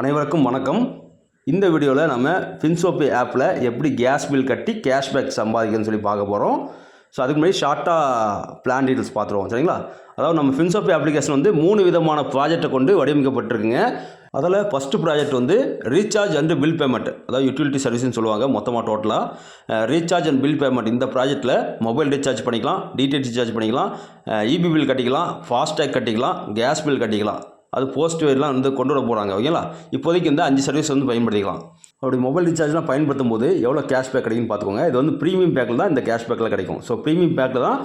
அனைவருக்கும் வணக்கம். இந்த வீடியோவில் நம்ம ஃபின்சோபே ஆப்பில் எப்படி கேஸ் பில் கட்டி கேஷ்பேக் சம்பாதிக்கணும்னு சொல்லி பார்க்க போகிறோம் ஸோ அதுக்கு முன்னாடி ஷார்ட்டாக பிளான் டீட்டெயில்ஸ் பார்த்துருவோம் சரிங்களா? அதாவது நம்ம ஃபின்சோபே அப்ளிகேஷன் வந்து மூணு விதமான ப்ராஜெக்டை கொண்டு வடிவமைக்கப்பட்டிருக்குங்க. அதில் ஃபஸ்ட்டு ப்ராஜெக்ட் வந்து ரீசார்ஜ் அண்டு பில் பேமெண்ட் அதாவது யூட்டிலிட்டி சர்வீஸ்னு சொல்லுவாங்க மொத்தமாக டோட்டலாக ரீசார்ஜ் அண்ட் பில் பேமெண்ட் இந்த ப்ராஜெக்ட்டில் மொபைல் ரீசார்ஜ் பண்ணிக்கலாம் டிடிஹெச் ரீசார்ஜ் பண்ணிக்கலாம் இபி பில் கட்டிக்கலாம் ஃபாஸ்டேக் கட்டிக்கலாம் கேஸ் பில் கட்டிக்கலாம். அது போஸ்ட் எல்லாம் வந்து கொண்டு வர போகிறாங்க ஓகேங்களா? இப்போதைக்கு இந்த அஞ்சு சர்வீஸ் வந்து பயன்படுத்திக்கலாம். அப்படி மொபைல் ரீசார்ஜ்லாம் பயன்படுத்தும் போது எவ்வளோ கேஷ்பேக் கிடைக்குன்னு பார்த்துக்கோங்க. இது வந்து ப்ரீமியம் பேக்கில் தான் இந்த கேஷ்பேக்கில் கிடைக்கும். ஸோ ப்ரீமியம் பேக்கில் தான்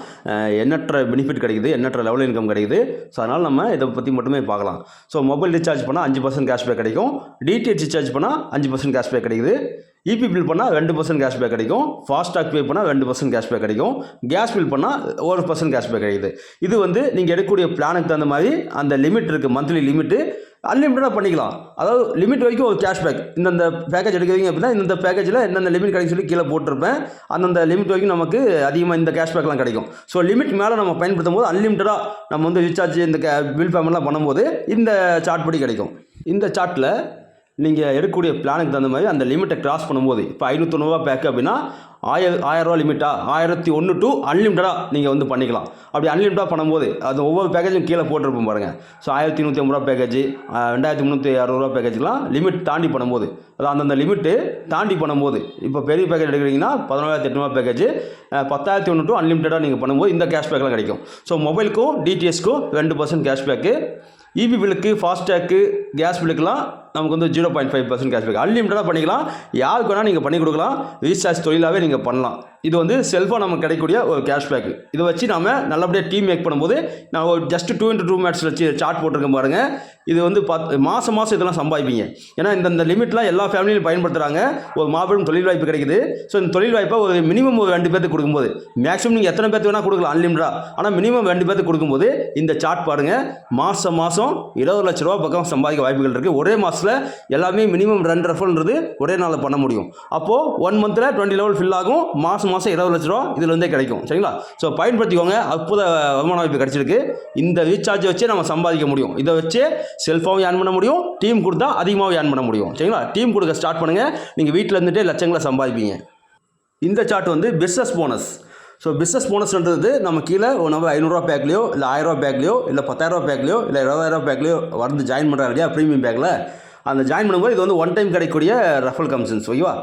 எண்ணற்ற பெனிஃபிட் கிடைக்குது எண்ணற்ற லெவல் இன்கம் கிடைக்குது. ஸோ அதனால் நம்ம இதை பற்றி மட்டுமே பார்க்கலாம். ஸோ மொபைல் ரீசார்ஜ் பண்ணால் அஞ்சு பர்சன்ட் கேஷ்பேக் கிடைக்கும். டிடிஹெச் ரீசார்ஜ் பண்ணால் அஞ்சு பர்சன்ட் கேஷ்பேக் கிடைக்குது. இபி பில் பண்ணால் ரெண்டு பர்சன்ட் கேஷ்பேக் கிடைக்கும். ஃபாஸ்டாக் பே பண்ணால் ரெண்டு பர்சன்ட் கேஷ்பேக் கிடைக்கும். கேஸ் பில் பண்ணால் ஒரு பர்சன்ட் கேஷ்பேக் கிடைக்குது. இது வந்து நீங்கள் எடுக்கக்கூடிய பிளானுக்கு தகுந்த மாதிரி அந்த லிமிட் இருக்குது மந்த்லி லிமிட்டு அன்லிமிட்டடாக பண்ணிக்கலாம். அதாவது லிமிட் வரைக்கும் ஒரு கேஷ்பேக் இந்தந்த பேக்கேஜ் எடுக்கிறீங்க அப்படின்னா இந்த பேக்கேஜில் இந்தந்த லிமிட் கிடைக்கும் சொல்லி கீழே போட்டிருப்பேன். அந்தந்த லிமிட் வரைக்கும் நமக்கு அதிகமாக இந்த கேஷ்பேக்லாம் கிடைக்கும். ஸோ லிமிட் மேலே நம்ம பயன்படுத்தும் போது அன்லிமிட்டடாக நம்ம வந்து ரீசார்ஜ் இந்த கே பில் பேமெண்ட்லாம் பண்ணும்போது இந்த சார்ட் படி கிடைக்கும். இந்த சார்ட்டில் நீங்கள் எடுக்கக்கூடிய பிளானுக்கு தகுந்த மாதிரி அந்த லிமிட்டை கிராஸ் பண்ணும்போது இப்போ ஐநூற்றொண்ணூறுவா பேக்கு அப்படின்னா ஆய ஆயிரரூவா லிமிட்டா ஆயிரத்தி ஒன்று டு அன்லிமிட்டடாக நீங்கள் வந்து பண்ணிக்கலாம். அப்படி அன்லிமிட்டாக பண்ணும்போது அது ஒவ்வொரு பேக்கேஜும் கீழே போட்டிருப்போம் பாருங்கள் ஸோ ஆயிரத்தி நூற்றி ஐம்பது ரூபா பேக்கேஜ் ரெண்டாயிரத்தி முந்நூற்றி அறுபதுரூவா பேக்கேஜ்லாம் லிமிட் தாண்டி பண்ணும்போது அது அந்தந்த லிமிட்டு தாண்டி பண்ணும்போது இப்போ பெரிய பேக்கேஜ் எடுக்கிறீங்கன்னா பதினோராயிரத்தி எட்நூறுவா பேக்கேஜ் பத்தாயிரத்தி ஒன்று டு அன்லிமிட்டடாக நீங்கள் பண்ணும்போது இந்த கேஷ்பேக்லாம் கிடைக்கும். ஸோ மொபைலுக்கும் டிடிஎஸ்க்கும் ரெண்டு பர்சன்ட் கேஷ்பேக்கு இபி பில்லுக்கு ஃபாஸ்டேக்கு கேஸ் பில்லுக்கெல்லாம் நமக்கு வந்து zero point five percent cashback அன்லிமிட்டடாக பண்ணிக்கலாம். யாருக்கு வேணால் நீங்கள் பண்ணி கொடுக்கலாம். ரீசார்ஜ் தொழிலாகவே நீங்கள் பண்ணலாம். இது வந்து செல்ஃபாக நமக்கு கிடைக்கக்கூடிய ஒரு கேஷ்பேக் இதை வச்சு நம்ம நல்லபடியாக டீம் மேக் பண்ணும்போது நான் ஒரு just two into two mats வச்சு சார்ட் போட்டிருக்கேன் பாருங்கள் இது வந்து பத் மாதம் மாதம் இதெல்லாம் சம்பாதிப்பீங்க. ஏன்னா இந்த இந்த லிமிட்லாம் எல்லா ஃபேமிலியும் பயன்படுத்துகிறாங்க ஒரு மாபெரும் தொழில் வாய்ப்பு கிடைக்குது. ஸோ இந்த தொழில் வாய்ப்பை ஒரு மினிமம் ஒரு ரெண்டு பேர்த்துக்கு கொடுக்கும்போது மேக்ஸிமம் நீங்கள் எத்தனை பேர்த்து வேணால் கொடுக்கலாம் அன்லிமிட்டாக ஆனால் மினிமம் ரெண்டு பேர்த்துக்கு கொடுக்கும்போது இந்த சார்ட் பாருங்கள் மாதம் மாதம் இருபது லட்ச ரூபா பக்கம் சம்பாதிக்க வாய்ப்புகள் இருக்குது ஒரே மாதத்தில் எல்லாமே மினிமம் ரெண்டு ரெஃபர்ன்றது ஒரே நாளில் பண்ண முடியும். அப்போது ஒன் மந்தில் டுவெண்ட்டி லெவல் ஃபில் ஆகும். மாதம் மாதம் இருபது லட்ச ரூபா இதில் இருந்தே கிடைக்கும். சரிங்களா? ஸோ பயன்படுத்திக்கோங்க. அற்புத வருமான வாய்ப்பு கிடைச்சிருக்கு. இந்த ரீசார்ஜை வச்சே நம்ம சம்பாதிக்க முடியும். இதை வச்சே செல்ஃபாகவும் ஏர்ன் பண்ண முடியும் டீம் கொடுத்தா அதிகமாகவும் ஏர்ன் பண்ண முடியும். சரிங்களா? டீம் கொடுக்க ஸ்டார்ட் பண்ணுங்கள் நீங்கள் வீட்டில் இருந்துகிட்டே லட்சங்களை சம்பாதிப்பீங்க. இந்த சார்ட் வந்து பிஸ்னஸ் போனஸ் ஸோ பிஸ்னஸ் போனஸ்ன்றது நம்ம கீழே ஒரு நம்ம ஐநூறுரூவா பேக்லையோ இல்லை ஆயிரரூவா பேக்லையோ இல்லை பத்தாயிரரூவா பேக்லையோ இல்லை இருபதாயிரரூவா பேக்லையோ வந்து ஜாயின் பண்ணுறாங்க இல்லையா? ப்ரீமியம் பேக்கில் அந்த ஜாயின் பண்ணும்போது இது வந்து ஒன் டைம் கிடைக்கக்கூடிய ரஃபல் கமிஷன்ஸ் ஓகேவா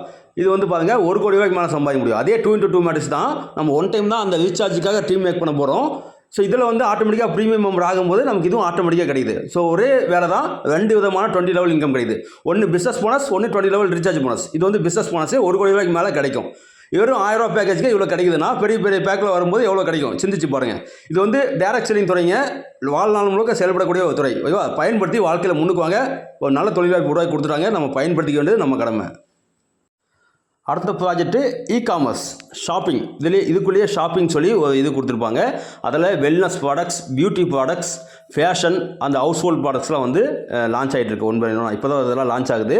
இது வந்து பாருங்கள் ஒரு கோடி ரூபாய்க்கு மேலே சம்பாதிக்க முடியும். அதே டூ இன்ட்டு டூ மேட்ஸ் தான் நம்ம ஒன் டைம் தான் அந்த ரீசார்ஜுக்காக டீம் மேக் பண்ண போகிறோம் ஸோ இதில் வந்து ஆட்டோமேட்டிக்காக ப்ரீமியம் மெம்பர் ஆகும்போது நமக்கு இதுவும் ஆட்டோமேட்டிக்காக கிடைக்குது. ஸோ ஒரே வேலை தான் ரெண்டு விதமான டுவெண்ட்டி லெவல் இன்கம் கிடைக்குது. ஒன்று பிஸ்னஸ் போனஸ் ஒன்று டுவெண்ட்டி லெவல் ரீசார்ஜ் போனஸ் இது வந்து பிஸ்னஸ் போனஸே ஒரு கோடி ரூபாய்க்கு மேலே கிடைக்கும். வெறும் ஆயிரம் ரூபா பேக்கேஜ்க்கு இவ்வளோ கிடைக்குதுன்னா பெரிய பெரிய பேக்கில் வரும்போது எவ்வளோ கிடைக்கும்? சிந்திச்சு பாருங்கள் இது வந்து டேரக்ட் செல்லிங் துறைங்க. வாழ்நாள் முழுக்க செயல்படக்கூடிய ஒரு துறை. ஓகேவா? பயன்படுத்தி வாழ்க்கையில் முன்னுக்குவாங்க ஒரு நல்ல தொழிலாளர் உருவாக்கி கொடுத்துட்டாங்க. நம்ம பயன்படுத்திக்க வேண்டியது நம்ம கடமை. அடுத்த ப்ராஜெக்ட்டு இ காமர்ஸ் ஷாப்பிங் இதுலேயே இதுக்குள்ளேயே ஷாப்பிங் சொல்லி ஒரு இது கொடுத்துருப்பாங்க. அதில் wellness products beauty products fashion அந்த ஹவுஸ் ஹோல்ட் ப்ராடக்ட்ஸ்லாம் வந்து லான்ச் ஆகிட்டு இருக்கு ஒன் பை இப்போ தான் இதெல்லாம் லான்ச் ஆகுது.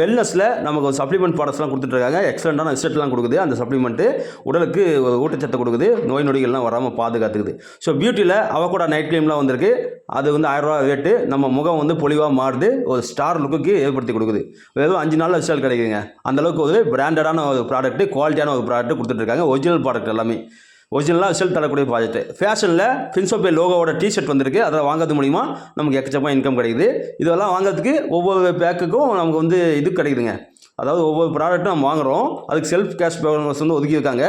வெல்னஸில் நமக்கு ஒரு சப்ளிமெண்ட் ப்ராடக்ட்ஸ்லாம் கொடுத்துட்ருக்காங்க எக்ஸலண்ட்டான ரிசல்ட்லாம் கொடுக்குது. அந்த சப்ளிமெண்ட்டு உடலுக்கு ஊட்டச்சத்தை கொடுக்குது. நோய் நொடிகள்லாம் வராமல் பாதுகாத்துக்குது. ஸோ பியூட்டியில் அவகோடா நைட் க்ரீம்லாம் வந்திருக்கு. அது வந்து ஆயிரரூவா ரேட்டு நம்ம முகம் வந்து பொலிவாக மாறுது. ஒரு ஸ்டார் லுக்குக்கு ஏற்படுத்தி கொடுக்குது. வெறும் அஞ்சு நாளில் ரிசல்ட் கிடைக்குங்க அந்தளவுக்கு ஒரு பிராண்டடான ஒரு ப்ராடக்ட்டு குவாலிட்டியான ஒரு ப்ராடக்ட்டு கொடுத்துட்ருக்காங்க ஒரிஜினல் ப்ராடக்ட் எல்லாமே. ஒரிஜினலாக ரிசல்ட் தரக்கூடிய ப்ராஜெக்ட் ஃபேஷனில் ஃபின்சோபே லோகோவோட டிஷர்ட் வந்திருக்கு. அதில் வாங்குறது மூலிமா நமக்கு எக்கச்சக்கமாக இன்கம் கிடைக்குது. இதெல்லாம் வாங்குறதுக்கு ஒவ்வொரு பேக்குக்கும் நமக்கு வந்து இது கிடைக்குதுங்க. அதாவது ஒவ்வொரு ப்ராடக்ட்டும் நம்ம வாங்குறோம். அதுக்கு செல்ஃப் கேஷ் பேலன்ஸ் வந்து ஒதுக்கியிருக்காங்க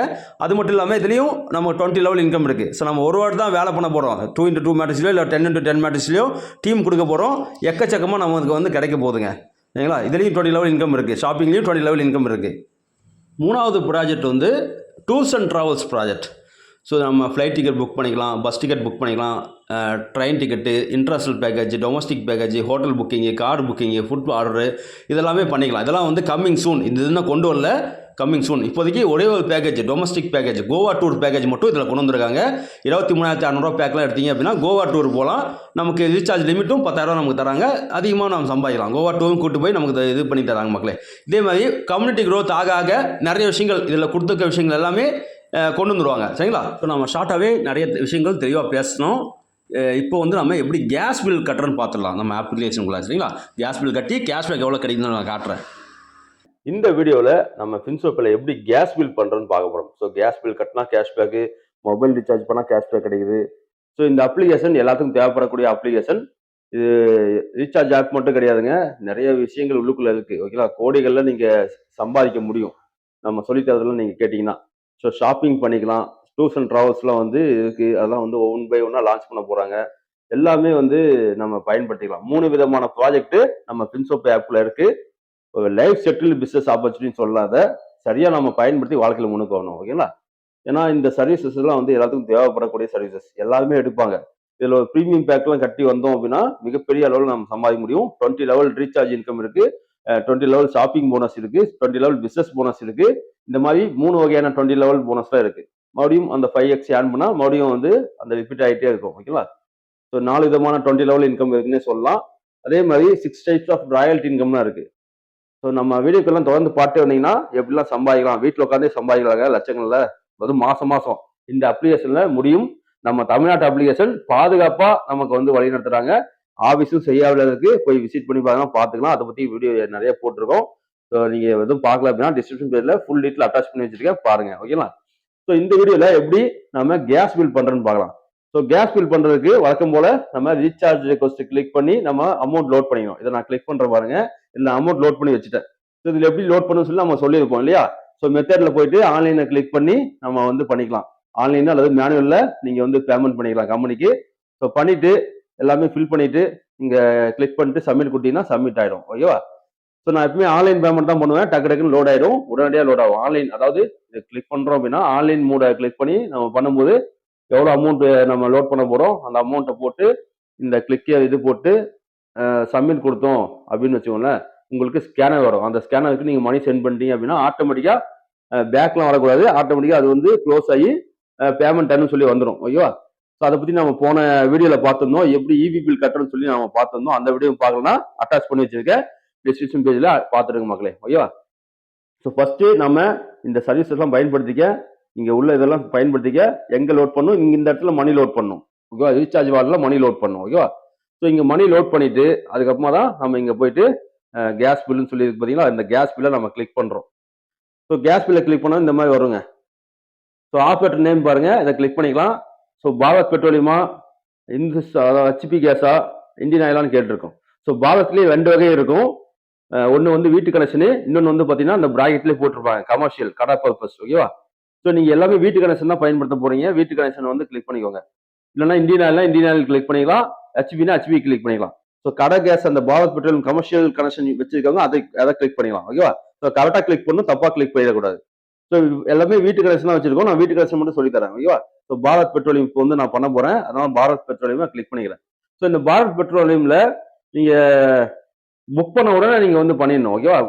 அது மட்டும் இல்லாமல் இதுலேயும் நம்ம டுவெண்ட்டி லெவல் இன்கம் இருக்குது ஸோ நம்ம ஒரு வாட்டி தான் வேலை பண்ண போகிறோம் டூ இன்ட்டு டூ மேட்ரிஸ்லையோ இல்லை டென் இன்ட்டு டென் மேட்ரிஸ்லையோ டீம் கொடுக்க போகிறோம் எக்கச்சக்கமாக நமக்கு வந்து கிடைக்க போகுதுங்க. சரிங்களா? இதுலேயும் டுவெண்ட்டி லெவல் இன்கம் இருக்குது ஷாப்பிங்லேயும் டுவெண்ட்டி லெவல் இன்கம் இருக்குது மூணாவது ப்ராஜெக்ட் வந்து tours and travels project so நம்ம ஃப்ளைட் டிக்கெட் புக் பண்ணிக்கலாம் பஸ் டிக்கெட் புக் பண்ணிக்கலாம் train ticket international package domestic package hotel booking car booking food order இதெல்லாமே பண்ணிக்கலாம். இதெல்லாம் வந்து கம்மிங் சூன் இந்த இன்னும் கொண்டு வரல? கம்மிங் சூன் இப்போதைக்கு ஒரே ஒரு package domestic package Goa tour package மட்டும் இதில் கொண்டு வந்திருக்காங்க. இருபத்தி மூணாயிரத்தி அறநூறுவா பேக்கெலாம் எடுத்தீங்க அப்படின்னா கோவா டூர் போகலாம். நமக்கு ரீசார்ஜ் லிமிட்டும் பத்தாயிரம் நமக்கு தராங்க. அதிகமாக நம்ம சம்பாதிக்கலாம். கோவா டூரும் கூட்டு போய் நமக்கு இது பண்ணி தராங்க மக்களே. இதே மாதிரி கம்யூனிட்டி க்ரோத் ஆக ஆக நிறைய விஷயங்கள் இதில் கொடுத்துருக்க விஷயங்கள் எல்லாமே கொண்டு வந்துருவாங்க. சரிங்களா? இப்போ நம்ம ஷார்ட்டாகவே நிறைய விஷயங்கள் தெளிவாக பேசணும். இப்போ வந்து நம்ம எப்படி கேஸ் பில் கட்டுறோன்னு பார்த்துடலாம். நம்ம அப்ளிகேஷனுக்குள்ள சரிங்களா? கேஸ் பில் கட்டி கேஷ்பேக் எவ்வளோ கிடைக்குதுன்னு நான் காட்டுறேன். இந்த வீடியோவில் நம்ம ஃபின்சோப்பில் எப்படி கேஸ் பில் பண்ணுறோன்னு பார்க்க போகிறோம் ஸோ கேஸ் பில் கட்டினா கேஷ்பேக்கு மொபைல் ரீசார்ஜ் பண்ணால் கேஷ்பேக் கிடைக்குது. ஸோ இந்த அப்ளிகேஷன் எல்லாத்துக்கும் தேவைப்படக்கூடிய அப்ளிகேஷன் இது ரீசார்ஜ் ஆப் மட்டும் கிடையாதுங்க. நிறைய விஷயங்கள் உள்ளுக்குள்ளே இருக்குது ஓகேங்களா? கோடிகளில் நீங்கள் சம்பாதிக்க முடியும். நம்ம சொல்லித்தரதெல்லாம் நீங்கள் கேட்டிங்கன்னா. ஸோ ஷாப்பிங் பண்ணிக்கலாம். டூர்ஸ் அண்ட் ட்ராவல்ஸ்லாம் வந்து இருக்குது அதெல்லாம் வந்து ஒன் பை ஒன்னாக லான்ச் பண்ண போகிறாங்க எல்லாமே வந்து நம்ம பயன்படுத்திக்கலாம். மூணு விதமான ப்ராஜெக்ட் நம்ம பின்சோப் ஆப்பில் இருக்குது ஒரு லைஃப் செட்டில் பிஸ்னஸ் ஆப்பர்ச்சுனிட்டின்னு சொல்லாத சரியாக நம்ம பயன்படுத்தி வாழ்க்கையில் முன்னுக்கு வரணும் ஓகேங்களா ஏன்னா இந்த சர்வீசஸ் எல்லாம் வந்து எல்லாத்துக்கும் தேவைப்படக்கூடிய சர்வீசஸ் எல்லாருமே எடுப்பாங்க. இதில் ஒரு ப்ரீமியம் பேக்லாம் கட்டி வந்தோம் அப்படின்னா மிகப்பெரிய அளவில் நம்ம சம்பாதிக்க முடியும். டுவெண்ட்டி லெவல் ரீசார்ஜ் இன்கம் இருக்குது டுவெண்ட்டி லெவல் ஷாப்பிங் போனஸ் இருக்கு. டுவெண்ட்டி லெவல் பிஸ்னஸ் போனஸ் இருக்கு. இந்த மாதிரி மூணு வகையான டுவெண்ட்டி லெவல் போனஸ்லாம் இருக்கு. மறுபடியும் அந்த ஃபைவ் எக்ஸ் ஆன் பண்ணால் மறுபடியும் வந்து அந்த ரிப்பீட் ஆகிட்டே இருக்கும். ஓகேங்களா ஸோ நாலு விதமான டுவெண்ட்டி லெவல் இன்கம் இருக்குன்னே சொல்லலாம். அதே மாதிரி சிக்ஸ் டைப்ஸ் ஆஃப் ராயல்டி இன்கம்லாம் இருக்கு. ஸோ நம்ம வீடியோக்கெல்லாம் தொடர்ந்து பார்த்து வந்தீங்கன்னா எப்படிலாம் சம்பாதிக்கலாம்? வீட்டில் உட்காந்தே சம்பாதிக்கலாங்க லட்சங்களில்? அதுவும் மாதம் மாதம் இந்த அப்ளிகேஷனில் முடியும். நம்ம தமிழ்நாட்டு அப்ளிகேஷன் பாதுகாப்பாக நமக்கு வந்து வழி நடத்துகிறாங்க ஆஃபீஸும் செய்யாவிலருக்கு போய் விசிட் பண்ணி பாருங்க பார்த்துக்கலாம். அதை பற்றி வீடியோ நிறைய போட்டிருக்கோம். ஸோ நீங்கள் எதுவும் பார்க்கல அப்படின்னா டிஸ்கிரிப்ஷன் பேஜில் ஃபுல் டீட்டில் அட்டாச் பண்ணி வச்சிருக்கேன். பாருங்கள் ஓகேங்களா ஸோ இந்த வீடியோவில் எப்படி நம்ம கேஸ் பில் பண்றோம்னு பார்க்கலாம். ஸோ கேஸ் பில் பண்ணுறதுக்கு வழக்கம் போல் நம்ம ரீசார்ஜ் ரெக்வஸ்ட் கிளிக் பண்ணி நம்ம அமௌண்ட் லோட் பண்ணிக்கணும். இதை நான் கிளிக் பண்ணுற பாருங்க. இல்லை அமௌண்ட் லோட் பண்ணி வச்சுட்டேன். ஸோ இதில் எப்படி லோட் பண்ணணும்னு சொல்லி நம்ம சொல்லியிருப்போம் இல்லையா? ஸோ மெத்தடில் போயிட்டு ஆன்லைனில் கிளிக் பண்ணி நம்ம வந்து பண்ணிக்கலாம். ஆன்லைனில் அல்லது மேனுவலில் நீங்கள் வந்து பேமெண்ட் பண்ணிக்கலாம் கம்பெனிக்கு ஸோ பண்ணிவிட்டு எல்லாமே ஃபில் பண்ணிட்டு நீங்கள் கிளிக் பண்ணிட்டு சப்மிட் கொடுத்தீங்கன்னா சப்மிட் ஆகிடும் ஓகேவா ஸோ நான் எப்பவுமே ஆன்லைன் பேமெண்ட் தான் பண்ணுவேன். டக்கு டக்குன்னு லோட் ஆயிடும். உடனடியாக லோட் ஆகும். ஆன்லைன் அதாவது கிளிக் பண்ணுறோம் அப்படின்னா ஆன்லைன் மூடை கிளிக் பண்ணி நம்ம பண்ணும்போது எவ்வளோ அமௌண்ட்டு நம்ம லோட் பண்ண போகிறோம் அந்த அமௌண்ட்டை போட்டு இந்த கிளிக்கே இது போட்டு சப்மிட் கொடுத்தோம் அப்படின்னு வச்சுக்கோங்களேன் உங்களுக்கு ஸ்கேனர் வரும். அந்த ஸ்கேனருக்கு நீங்கள் மணி சென்ட் பண்ணிட்டீங்க அப்படின்னா ஆட்டோமேட்டிக்காக பேக்லாம் வரக்கூடாது. ஆட்டோமேட்டிக்காக அது வந்து க்ளோஸ் ஆகி பேமெண்ட் டைம்னு சொல்லி வந்துடும் ஓகேவா ஸோ அதை பற்றி நம்ம போன வீடியோவில் பார்த்துருந்தோம். எப்படி இவி பில் கட்டுறோம்னு சொல்லி நம்ம பார்த்துருந்தோம். அந்த வீடியோ பார்க்கலன்னா அட்டாச் பண்ணி வச்சிருக்கேன் டிஸ்கிரிப்ஷன் பேஜில் பார்த்துருங்க மக்களே. ஓகேவா? ஸோ ஃபஸ்ட்டு நம்ம இந்த சர்வீஸ் எல்லாம் பயன்படுத்திக்க இங்கே உள்ள இதெல்லாம் பயன்படுத்திக்க எங்கே லோட் பண்ணும்? இங்கே இந்த இடத்துல மணி லோட் பண்ணும். ஓகேவா? ரீசார்ஜ் வார்டில் மணி லோட் பண்ணும். ஓகேவா? ஸோ இங்கே மணி லோட் பண்ணிவிட்டு அதுக்கப்புறமா தான் நம்ம இங்கே போயிட்டு கேஸ் பில்லுன்னு சொல்லி பார்த்தீங்கன்னா இந்த கேஸ் பில்லை நம்ம கிளிக் பண்ணுறோம் ஸோ கேஸ் பில்லை கிளிக் பண்ணால் இந்த மாதிரி வருங்க. ஸோ ஆப்ரேட்டர் நேம் பாருங்கள் இதை கிளிக் பண்ணிக்கலாம். ஸோ பாரத் பெட்ரோலியமா? இந்து அதாவது ஹெச்பி கேஸா? இந்தியன் ஆயிலான்னு கேட்டிருக்கோம். ஸோ பாரத்லேயே ரெண்டு வகை இருக்கும். ஒன்று வந்து வீட்டு கனெக்ஷனு இன்னொன்று வந்து பார்த்தீங்கன்னா அந்த ப்ராக்கெட்லேயே போட்டிருப்பாங்க. கமர்ஷியல் கடை பர்பஸ் ஓகேவா ஸோ நீங்கள் எல்லாமே வீட்டு கனெக்ஷன் தான் பயன்படுத்த போகிறீங்க வீட்டு கனெக்ஷன் வந்து கிளிக் பண்ணிக்கோங்க. இல்லைன்னா இந்தியன் ஆயில்னா இந்தியன் ஆயில் கிளிக் பண்ணிக்கலாம். ஹெச்பினா ஹெச்பி கிளிக் பண்ணிக்கலாம். ஸோ கடை கேஸ் அந்த பாரத் பெட்ரோலியம் கமர்ஷியல் கனெக்ஷன் வச்சிருக்கவங்க அதை அதை கிளிக் பண்ணிக்கலாம் ஓகேவா ஸோ கரெக்டாக கிளிக் பண்ணணும் தப்பாக கிளிக் பண்ணிடக்கூடாது. ஸோ எல்லாமே வீட்டு கனெக்ஷன் தான் வச்சிருக்கோம். நான் வீட்டு கலெக்ஷன் மட்டும் சொல்லி தரேன் ஓகேவா ஸோ பாரத் பெட்ரோலியம் இப்போ வந்து நான் பண்ண போறேன். அதனால பாரத் பெட்ரோலியமாக கிளிக் பண்ணிக்கிறேன். ஸோ இந்த பாரத் பெட்ரோலியம்ல நீங்க புக் பண்ண உடனே நீங்க வந்து பண்ணிடணும் ஓகேவா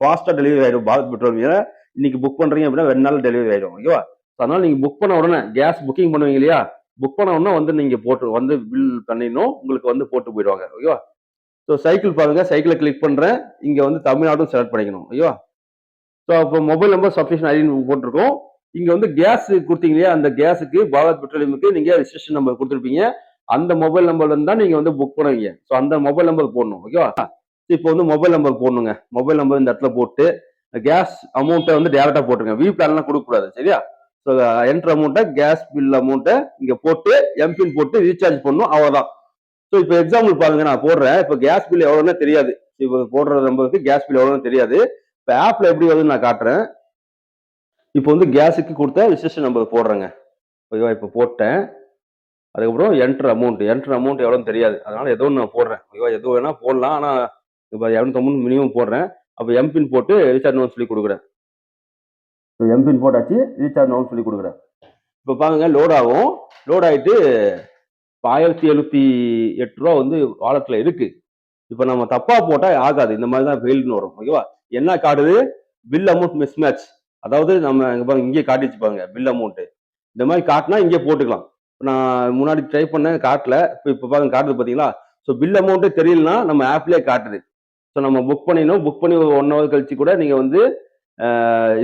ஃபாஸ்ட்டாக டெலிவரி ஆகிடும் பாரத் பெட்ரோலியம் இன்னைக்கு புக் பண்றீங்க அப்படின்னா ரெண்டு நாள் டெலிவரி ஆகிடும் ஓகேவா அதனால நீங்க புக் பண்ண உடனே கேஸ் புக்கிங் பண்ணுவீங்க இல்லையா? புக் பண்ண உடனே வந்து நீங்க போட்டு வந்து பில் பண்ணிடணும். உங்களுக்கு வந்து போட்டு போயிடுவாங்க ஓகேவா ஸோ சைக்கிள் பாருங்க சைக்கிளை கிளிக் பண்றேன். இங்க வந்து தமிழ்நாடும் செலக்ட் பண்ணிக்கணும் ஓகேவா ஸோ அப்போ மொபைல் நம்பர் சப்ஸ்கிரிப்ஷன் ஐடி போட்டிருக்கோம். இங்கே வந்து கேஸ் கொடுத்தீங்க இல்லையா? அந்த கேஸுக்கு பாரத் பெட்ரோலியமுக்கு நீங்கள் ரிஜிஸ்ட்ரேஷன் நம்பர் கொடுத்துருப்பீங்க. அந்த மொபைல் நம்பர்ல தான் நீங்கள் வந்து புக் பண்ணுவீங்க. ஸோ அந்த மொபைல் நம்பர் போடணும். ஓகேவா இப்போ வந்து மொபைல் நம்பர் போடணுங்க. மொபைல் நம்பர் இந்த இடத்துல போட்டு கேஸ் அமௌண்ட்டை வந்து டேரெக்டாக போட்டுருங்க. வி பிளான்லாம் கொடுக்கக்கூடாது. சரியா? ஸோ என்ட்ரு அமௌண்ட்டை கேஸ் பில் அமௌண்ட்டை இங்கே போட்டு எம்பின் போட்டு ரீசார்ஜ் பண்ணணும். அவ்வளோதான் ஸோ இப்போ எக்ஸாம்பிள் பாருங்க. நான் போடுறேன். இப்போ கேஸ் பில் எவ்வளோன்னு தெரியாது. இப்போ போடுற நம்பருக்கு கேஸ் பில் எவ்வளோன்னு தெரியாது. இப்போ ஆப்பில் எப்படி வருதுன்னு நான் காட்டுறேன். இப்போ வந்து கேஸுக்கு கொடுத்த ரிஜிஸ்ட்ரேஷன் நம்பர் போடுறேங்க. ஓகேவா இப்போ போட்டேன். அதுக்கப்புறம் என்ட்ரு அமௌண்ட் என்ட்ரு அமௌண்ட் எவ்வளோன்னு தெரியாது. அதனால் ஏதோ ஒன்று நான் போடுறேன். ஓகேவா எது வேணால் போடலாம். ஆனால் இப்போ இரநூத்தம்பது மினிமம் போடுறேன். அப்போ எம்பின் போட்டு ரீசார்ஜ் நோன் சொல்லி கொடுக்குறேன். எம்பின் போட்டாச்சு. ரீசார்ஜ் நோன் சொல்லி கொடுக்குறேன். இப்போ பாருங்க லோட் ஆகும். லோட் ஆகிட்டு இப்போ ஆயிரத்தி எழுபத்தி எட்டு ரூபா வந்து வாலெட்டில் இருக்குது இப்போ நம்ம தப்பா போட்டால் ஆகாது. இந்த மாதிரி தான் ஃபெயில்னு வரும். ஓகேவா என்ன காட்டுது? பில் அமௌண்ட் மிஸ் மேட்ச் அதாவது நம்ம இங்க பாருங்க இங்கே காட்டிச்சு பாருங்க பில் அமௌண்ட்டு இந்த மாதிரி காட்டினா இங்கே போட்டுக்கலாம். இப்போ நான் முன்னாடி ட்ரை பண்ணேன் காட்டல. இப்போ இப்போ பாருங்க காட்டுது பார்த்தீங்களா ஸோ பில் அமௌண்ட்டு தெரியலனா நம்ம ஆப்லேயே காட்டுது. ஸோ நம்ம புக் பண்ணிடணும். புக் பண்ணி ஒன் ஹவர் கழிச்சு கூட நீங்கள் வந்து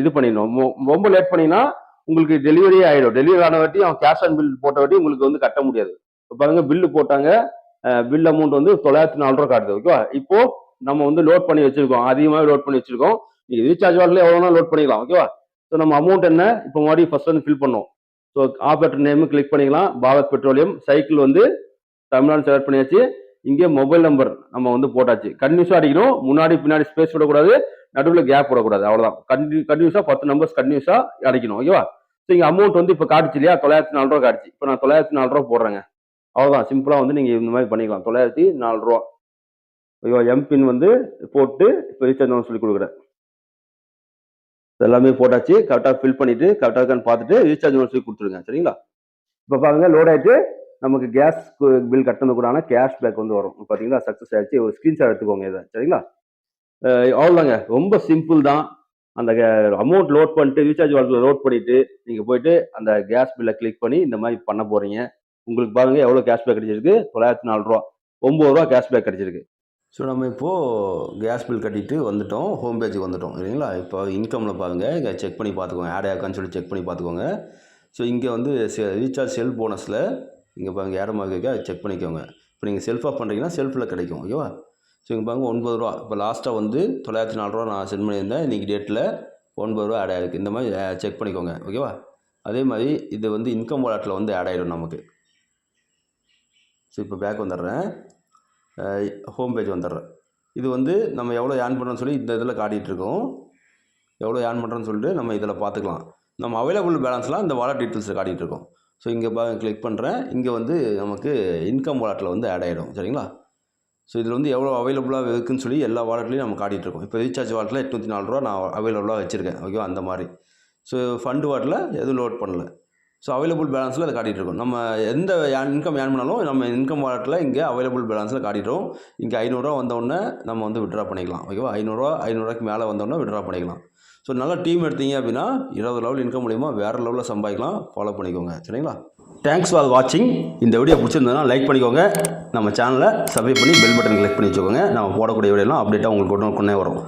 இது பண்ணிடணும். ரொம்ப லேட் பண்ணினா உங்களுக்கு டெலிவரி ஆகிடும் டெலிவரி ஆன வாட்டி அவன் கேஷ் ஆன் பில் போட்ட வாட்டி உங்களுக்கு வந்து கட்ட முடியாது. இப்போ பாருங்க பில்லு போட்டாங்க. பில் அமௌண்ட் வந்து தொள்ளாயிரத்தி நாலு ரூபா காட்டுது ஓகேவா இப்போ நம்ம வந்து லோட் பண்ணி வச்சிருக்கோம் அதிகமாக லோட் பண்ணி வச்சிருக்கோம். நீங்க ரீசார்ஜ் வாட்டில் எவ்வளோனா லோட் பண்ணிக்கலாம் ஓகேவா ஸோ நம்ம அமௌண்ட் என்ன? இப்போ மறுபடியும் ஃபர்ஸ்ட் வந்து ஃபில் பண்ணோம். ஸோ ஆப்ரேட்டர் நேமு கிளிக் பண்ணிக்கலாம். பாரத் பெட்ரோலியம் சைக்கிள் வந்து தமிழ்நாடு செலக்ட் பண்ணியாச்சு. இங்கே மொபைல் நம்பர் நம்ம வந்து போட்டாச்சு. கன்யூஸாக அடிக்கணும். முன்னாடி பின்னாடி ஸ்பேஸ் விடக்கூடாது. நடுவில் கேப் விடக்கூடாது அவ்வளோதான் கன்யூ கன்யூஸாக பத்து நம்பர்ஸ் கன்யூஸாக அடிக்கணும் ஓகேவா ஸோ இங்கே அமௌண்ட் வந்து இப்போ காட்டுச்சு இல்லையா? தொள்ளாயிரத்தி நாலு ரூபா காட்டுச்சு. இப்போ நான் தொள்ளாயிரத்தி நாலு ரூபா போடுறேங்க. அவ்வளோதான் சிம்பிளாக வந்து நீங்கள் இந்த மாதிரி பண்ணிக்கலாம். தொள்ளாயிரத்தி நாலு ரூபா. ஐயோ எம்பின் வந்து போட்டு இப்போ ரீசார்ஜ் சொல்லி கொடுக்குறேன். எல்லாமே போட்டாச்சு. கரெக்டாக ஃபில் பண்ணிவிட்டு கரெக்டாக இருக்கான்னு பார்த்துட்டு ரீசார்ஜ் சொல்லி கொடுத்துருங்க. சரிங்களா? இப்போ பாருங்க லோட் ஆகிட்டு நமக்கு கேஸ் பில் கட்டினது கூடான கேஷ் பேக் வந்து வரும். பார்த்தீங்களா சக்ஸஸ் ஆகிடுச்சு ஒரு ஸ்க்ரீன்ஷாட் எடுத்துக்கோங்க இதை. சரிங்களா? அவ்வளோதாங்க ரொம்ப சிம்பிள் தான். அந்த அமௌண்ட் லோட் பண்ணிட்டு ரீசார்ஜ் வாலெட்டில் லோட் பண்ணிவிட்டு நீங்கள் போயிட்டு அந்த கேஸ் பில்லை கிளிக் பண்ணி இந்த மாதிரி பண்ண போகிறீங்க உங்களுக்கு பாருங்க எவ்வளோ கேஷ்பேக் கிடைச்சிருக்கு? தொள்ளாயிரத்தி நாலு ரூபா. ஒம்பது ரூபா கேஷ்பேக் கிடைச்சிருக்கு. ஸோ நம்ம இப்போது கேஸ் பில் கட்டிட்டு வந்துட்டோம் ஹோம் பேஜுக்கு வந்துட்டோம் இல்லைங்களா இப்போ இன்கமில் பாருங்கள் இங்கே செக் பண்ணி பார்த்துக்கோங்க ஆட் ஆக்கான்னு சொல்லி செக் பண்ணி பார்த்துக்கோங்க. ஸோ இங்கே வந்து ரீசார்ஜ் செல் போனஸில் இங்கே பாருங்க ஏற இருக்கா செக் பண்ணிக்கோங்க. இப்போ நீங்கள் செல்ஃப் ஆஃப் பண்ணுறீங்கன்னா செல்ஃபில் கிடைக்கும் ஓகேவா ஸோ இங்கே பாருங்க ஒன்பது ரூபா. இப்போ லாஸ்ட்டாக வந்து தொள்ளாயிரத்தி நாலு ரூபா நான் சென்ட் பண்ணியிருந்தேன் இன்றைக்கி டேட்டில் ஒன்பது ரூபா ஆட் ஆகிருக்கு இந்த மாதிரி செக் பண்ணிக்கோங்க ஓகேவா அதே மாதிரி இது வந்து இன்கம் வாலெட்டில் வந்து ஆட் ஆகிடும் நமக்கு. ஸோ இப்போ பேக் வந்துடுறேன். ஹோம் பேஜ் வந்துடுறேன். இது வந்து நம்ம எவ்வளோ ஏர்ன் பண்ணுறோன்னு சொல்லி இந்த இதில் காட்டிகிட்டு இருக்கோம். எவ்வளோ ஏர்ன் பண்ணுறோன்னு சொல்லிட்டு நம்ம இதில் பார்த்துக்கலாம். நம்ம அவைலபிள் பேலன்ஸ்லாம் இந்த வாலெட் டீட்டெயில்ஸில் காட்டிகிட்டு இருக்கோம். ஸோ இங்கே பா கிளிக் பண்ணுறேன் இங்கே வந்து நமக்கு இன்கம் வாலெட்டில் வந்து ஆட் ஆகிடும் சரிங்களா? ஸோ இதில் வந்து எவ்வளோ அவைலபிளாக இருக்குன்னு சொல்லி எல்லா வாலெட்லையும் நம்ம காட்டிகிட்ருக்கோம் இப்போ ரீசார்ஜ் வாலெட்டில் எட்நூற்றி நாலு ரூபா நான் அவைலபிளாக வச்சுருக்கேன். ஓகேவா அந்த மாதிரி. ஸோ ஃபண்டு வாட்டில் எதுவும் லோட் பண்ணல. ஸோ அவைலபிள் பேலன்ஸில் அதை காட்டிகிட்டு நம்ம எந்த இன்கம் ஏன் பண்ணாலும் நம்ம இன்கம் வாலெட்டில் இங்கே அவைலபிள் பேலன்ஸில் காட்டிட்டோம் இங்கே ஐநூறுரூவா வந்தோடனே நம்ம வந்து விட்ரா பண்ணிக்கலாம். ஓகேவா ஐநூறுரூவா ஐநூறுரூவாய்க்கு மேலே வந்தோடனே விட்ரா பண்ணிக்கலாம். ஸோ நல்ல டீம் எடுத்தீங்க அப்படின்னா இருபது லெவல் இன்கம் மூலிமா வேறு லெவலில் சம்பாதிக்கலாம். ஃபாலோ பண்ணிக்கோங்க. சரிங்களா? தேங்க்ஸ் ஃபார் வாட்சிங் இந்த வீடியோ பிடிச்சிருந்ததுன்னா லைக் பண்ணிக்கோங்க. நம்ம சேனலை சப்ஸ்கிரைப் பண்ணி பெல் பட்டன் கிளிக் பண்ணி வச்சுக்கோங்க. நம்ம போடக்கூடிய வீடியோலாம் அப்டேட்டாக உங்களுக்கு கொண்டே வரும்.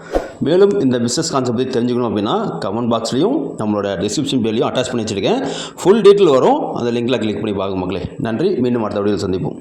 மேலும் இந்த பிஸ்னஸ் கான்செப்ட் பற்றி தெரிஞ்சுக்கணும் அப்படின்னா கமெண்ட் பாக்ஸ்லையும் நம்மளோட டிஸ்கிரிப்ஷன் பேர்லையும் அட்டாச் பண்ணி வச்சுருக்கேன். ஃபுல் டீட்டெயில் வரும். அந்த லிங்கில் கிளிக் பண்ணி பார்க்க மக்களே. நன்றி. மீண்டும் அடுத்த வீடியோவில் சந்திப்போம்.